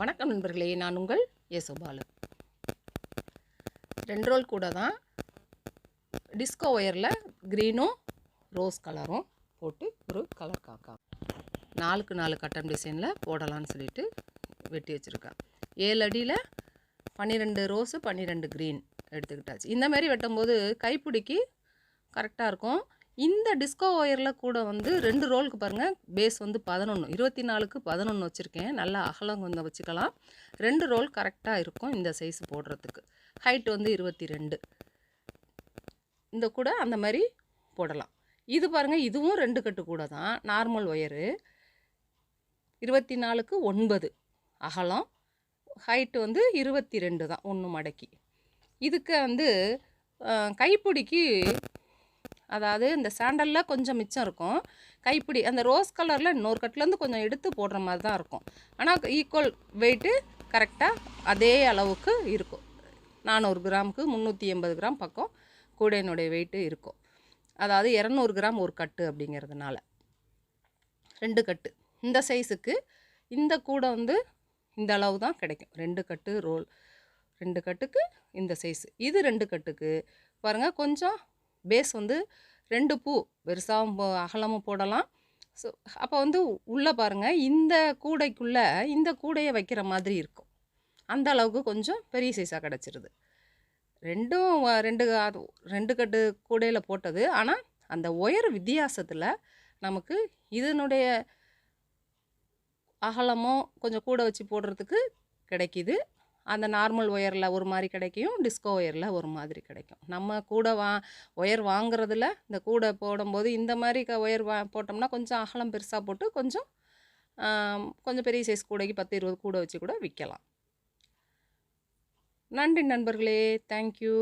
வணக்கம் நண்பர்களே நான் உங்கள் யேசுபாலு. ரெண்டு ரோல் கூட தான் டிஸ்கோ ஒயரில் க்ரீனும் ரோஸ் கலரும் போட்டு ஒரு கலர் காக்கா. நாலுக்கு நாலு கட்டம் டிசைனில் போடலான்னு சொல்லிட்டு வெட்டி வச்சுருக்கேன் ஏழு அடியில் பன்னிரெண்டு ரோஸு பன்னிரெண்டு க்ரீன் எடுத்துக்கிட்டாச்சு. இந்தமாரி வெட்டும்போது கைப்பிடிக்கு கரெக்டாக இருக்கும். இந்த டிஸ்கோ ஒயரில் கூட வந்து ரெண்டு ரோலுக்கு பாருங்கள் பேஸ் வந்து பதினொன்று இருபத்தி நாலுக்கு பதினொன்று வச்சுருக்கேன். நல்லா அகலம் கொஞ்சம் வச்சுக்கலாம். ரெண்டு ரோல் கரெக்டாக இருக்கும் இந்த சைஸ் போடுறதுக்கு. ஹைட் வந்து இருபத்தி ரெண்டு இந்த கூட அந்த மாதிரி போடலாம். இது பாருங்கள் இதுவும் ரெண்டு கட்டு கூட தான். நார்மல் ஒயரு இருபத்தி நாலுக்கு ஒன்பது அகலம். ஹைட்டு வந்து இருபத்தி ரெண்டு தான் ஒன்று மடக்கி. இதுக்கு வந்து கைப்பிடிக்கு அதாவது இந்த சாண்டலில் கொஞ்சம் மிச்சம் இருக்கும். கைப்பிடி அந்த ரோஸ் கலரில் இன்னொரு கட்டிலேருந்து கொஞ்சம் எடுத்து போடுற மாதிரி தான் இருக்கும். ஆனால் ஈக்குவல் வெயிட்டு கரெக்டாக அதே அளவுக்கு இருக்கும். நானூறு கிராமுக்கு முந்நூற்றி எண்பது கிராம் பக்கம் கூடையினுடைய வெயிட்டு இருக்கும். அதாவது இரநூறு கிராம் ஒரு கட்டு அப்படிங்கிறதுனால. ரெண்டு கட்டு இந்த சைஸுக்கு இந்த கூடை வந்து இந்த அளவு தான் கிடைக்கும். ரெண்டு கட்டு ரோல் ரெண்டு கட்டுக்கு இந்த சைஸ் இது ரெண்டு கட்டுக்கு பாருங்கள் கொஞ்சம் பேஸ் வந்து ரெண்டு பூ பெருசாகவும் போ- அகலமும் போடலாம். ஸோ அப்போ வந்து உள்ளே பாருங்கள் இந்த கூடைக்குள்ளே இந்த கூடையை வைக்கிற மாதிரி இருக்கும். அந்த அளவுக்கு கொஞ்சம் பெரிய சைஸாக கிடச்சிருது. ரெண்டும் ரெண்டு ரெண்டு கட்டு கூடையில் போட்டது. ஆனால் அந்த ஒயர் வித்தியாசத்தில் நமக்கு இதனுடைய அகலமும் கொஞ்சம் கூட வச்சு போடுறதுக்கு கிடைக்கிது. அந்த நார்மல் ஒயரில் ஒரு மாதிரி கிடைக்கும் டிஸ்கோ ஒயரில் ஒரு மாதிரி கிடைக்கும். நம்ம கூட வா ஒயர் வாங்குறதுல இந்த கூடை போடும்போது இந்த மாதிரி க ஒயர் வா போட்டோம்னா கொஞ்சம் அகலம் பெருசாக போட்டு கொஞ்சம் கொஞ்சம் பெரிய சைஸ் கூடைக்கு பத்து இருபது கூடை வச்சு கூட விற்கலாம் நன்றி நண்பர்களே. தேங்க்யூ